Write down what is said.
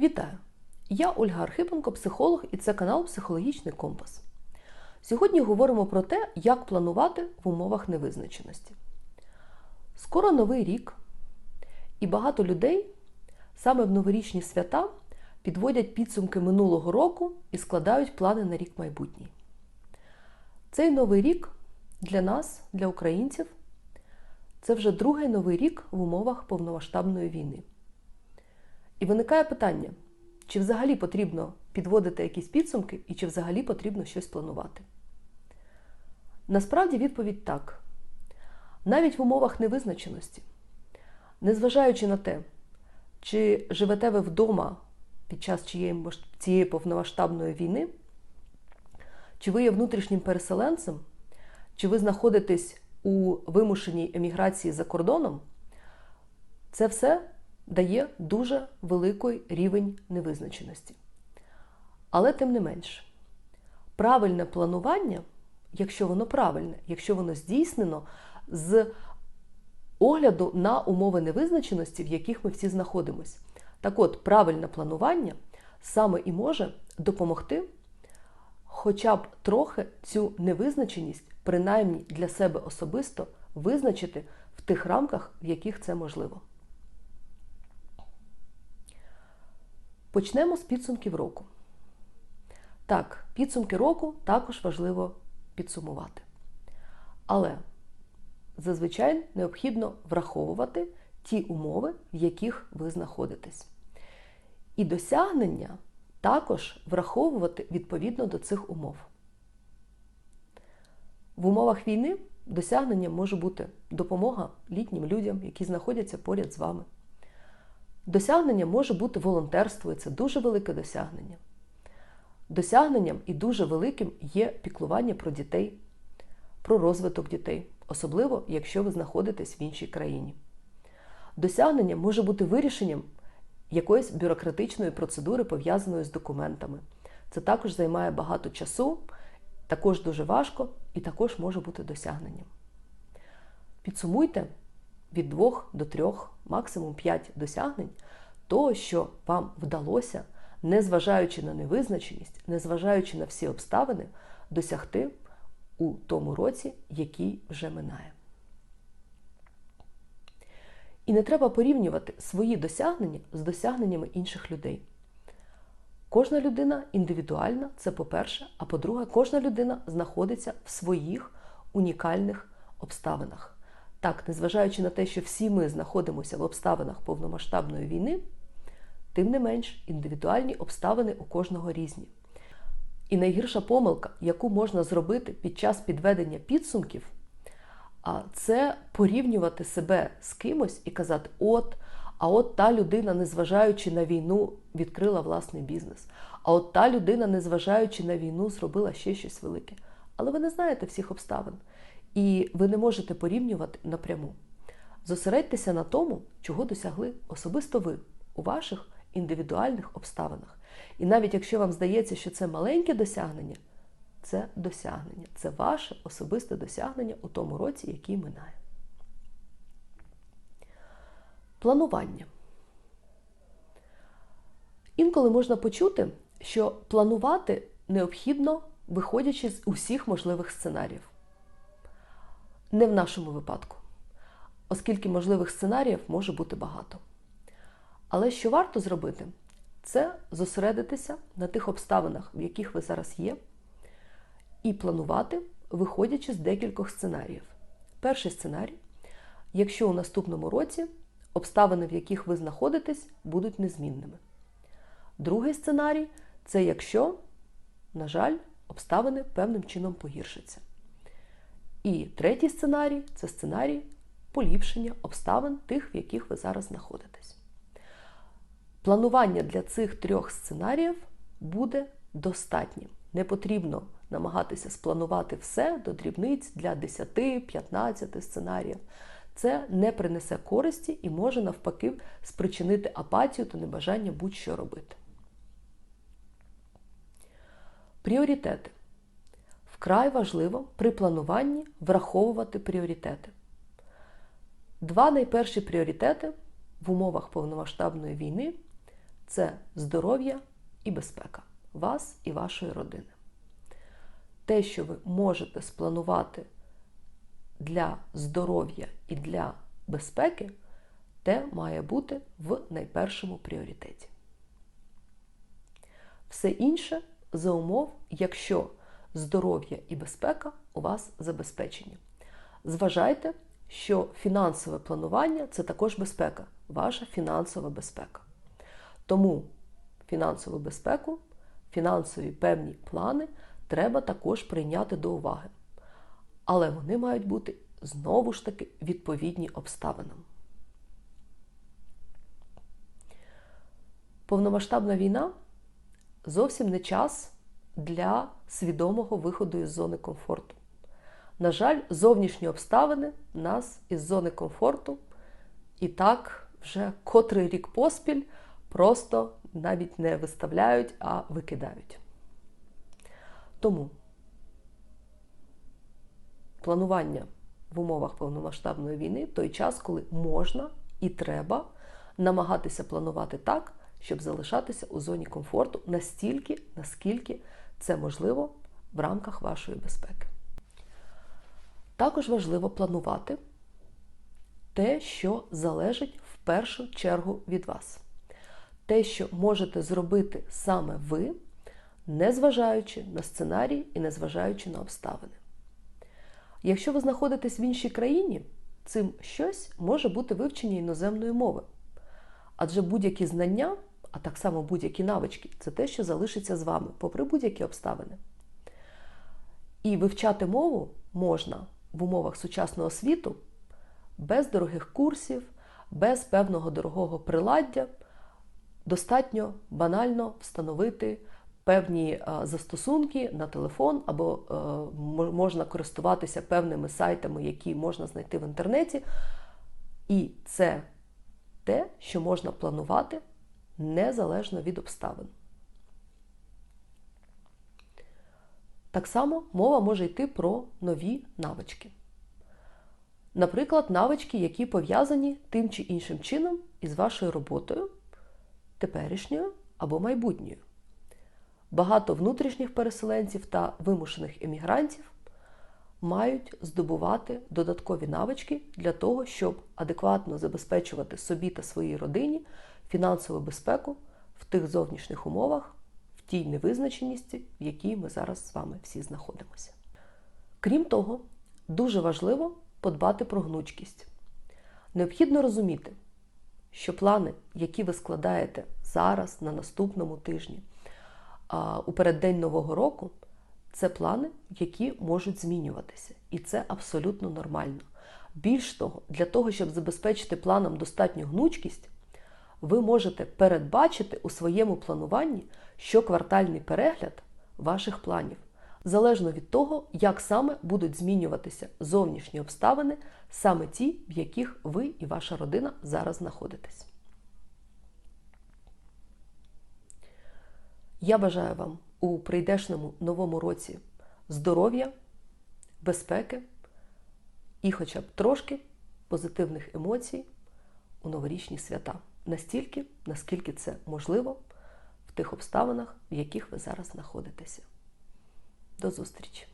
Вітаю! Я Ольга Архипенко, психолог, і це канал Психологічний Компас. Сьогодні говоримо про те, як планувати в умовах невизначеності. Скоро новий рік, і багато людей саме в новорічні свята підводять підсумки минулого року і складають плани на рік майбутній. Цей новий рік для нас, для українців, це вже другий новий рік в умовах повномасштабної війни. І виникає питання, чи взагалі потрібно підводити якісь підсумки і чи взагалі потрібно щось планувати. Насправді відповідь так. Навіть в умовах невизначеності, незважаючи на те, чи живете ви вдома під час цієї повномасштабної війни, чи ви є внутрішнім переселенцем, чи ви знаходитесь у вимушеній еміграції за кордоном, це все дає дуже великий рівень невизначеності. Але тим не менш, правильне планування, якщо воно правильне, якщо воно здійснено з огляду на умови невизначеності, в яких ми всі знаходимося. Так от, правильне планування саме і може допомогти хоча б трохи цю невизначеність, принаймні для себе особисто, визначити в тих рамках, в яких це можливо. Почнемо з підсумків року. Так, підсумки року також важливо підсумувати. Але зазвичай необхідно враховувати ті умови, в яких ви знаходитесь. І досягнення також враховувати відповідно до цих умов. В умовах війни досягнення може бути допомога літнім людям, які знаходяться поряд з вами. Досягненням може бути волонтерство, і це дуже велике досягнення. Досягненням і дуже великим є піклування про дітей, про розвиток дітей, особливо якщо ви знаходитесь в іншій країні. Досягненням може бути вирішенням якоїсь бюрократичної процедури, пов'язаної з документами. Це також займає багато часу, також дуже важко і також може бути досягненням. Підсумуйте від двох до трьох, максимум п'ять досягнень того, що вам вдалося, незважаючи на невизначеність, незважаючи на всі обставини, досягти у тому році, який вже минає. І не треба порівнювати свої досягнення з досягненнями інших людей. Кожна людина індивідуальна, це по-перше, а по-друге, кожна людина знаходиться в своїх унікальних обставинах. Так, незважаючи на те, що всі ми знаходимося в обставинах повномасштабної війни, тим не менш індивідуальні обставини у кожного різні. І найгірша помилка, яку можна зробити під час підведення підсумків, це порівнювати себе з кимось і казати, от, а от та людина, незважаючи на війну, відкрила власний бізнес. А от та людина, незважаючи на війну, зробила ще щось велике. Але ви не знаєте всіх обставин. І ви не можете порівнювати напряму. Зосередьтеся на тому, чого досягли особисто ви у ваших індивідуальних обставинах. І навіть якщо вам здається, що це маленьке досягнення, це досягнення, це ваше особисте досягнення у тому році, який минає. Планування. Інколи можна почути, що планувати необхідно, виходячи з усіх можливих сценаріїв. Не в нашому випадку, оскільки можливих сценаріїв може бути багато. Але що варто зробити, це зосередитися на тих обставинах, в яких ви зараз є, і планувати, виходячи з декількох сценаріїв. Перший сценарій, якщо у наступному році обставини, в яких ви знаходитесь, будуть незмінними. Другий сценарій це якщо, на жаль, обставини певним чином погіршаться. І третій сценарій це сценарій поліпшення обставин тих, в яких ви зараз знаходитесь. Планування для цих трьох сценаріїв буде достатнім. Не потрібно намагатися спланувати все до дрібниць для 10-15 сценаріїв. Це не принесе користі і може навпаки спричинити апатію та небажання будь-що робити. Пріоритети. Вкрай важливо при плануванні враховувати пріоритети. Два найперші пріоритети в умовах повномасштабної війни це здоров'я і безпека вас і вашої родини. Те, що ви можете спланувати для здоров'я і для безпеки, те має бути в найпершому пріоритеті. Все інше за умов, якщо здоров'я і безпека у вас забезпечені. Зважайте, що фінансове планування це також безпека, ваша фінансова безпека. Тому фінансову безпеку, фінансові певні плани треба також прийняти до уваги. Але вони мають бути знову ж таки відповідні обставинам. Повномасштабна війна зовсім не час для свідомого виходу із зони комфорту. На жаль, зовнішні обставини нас із зони комфорту і так вже котрий рік поспіль просто навіть не виставляють, а викидають. Тому планування в умовах повномасштабної війни той час, коли можна і треба намагатися планувати так, щоб залишатися у зоні комфорту настільки, наскільки це можливо в рамках вашої безпеки. Також важливо планувати те, що залежить в першу чергу від вас. Те, що можете зробити саме ви, незважаючи на сценарій і незважаючи на обставини. Якщо ви знаходитесь в іншій країні, цим щось може бути вивчення іноземної мови. Адже будь-які знання, а так само будь-які навички це те, що залишиться з вами, попри будь-які обставини. І вивчати мову можна в умовах сучасного світу без дорогих курсів, без певного дорогого приладдя. Достатньо банально встановити певні застосунки на телефон, або можна користуватися певними сайтами, які можна знайти в інтернеті. І це те, що можна планувати незалежно від обставин. Так само мова може йти про нові навички. Наприклад, навички, які пов'язані тим чи іншим чином із вашою роботою, теперішньою або майбутньою. Багато внутрішніх переселенців та вимушених емігрантів мають здобувати додаткові навички для того, щоб адекватно забезпечувати собі та своїй родині фінансову безпеку в тих зовнішніх умовах, в тій невизначеності, в якій ми зараз з вами всі знаходимося. Крім того, дуже важливо подбати про гнучкість. Необхідно розуміти, що плани, які ви складаєте зараз на наступному тижні, у переддень Нового року, це плани, які можуть змінюватися. І це абсолютно нормально. Більш того, для того, щоб забезпечити планам достатню гнучкість, ви можете передбачити у своєму плануванні щоквартальний перегляд ваших планів, залежно від того, як саме будуть змінюватися зовнішні обставини, саме ті, в яких ви і ваша родина зараз знаходитесь. Я бажаю вам у прийдешному новому році здоров'я, безпеки і хоча б трошки позитивних емоцій у новорічні свята. Настільки, наскільки це можливо в тих обставинах, в яких ви зараз знаходитеся. До зустрічі!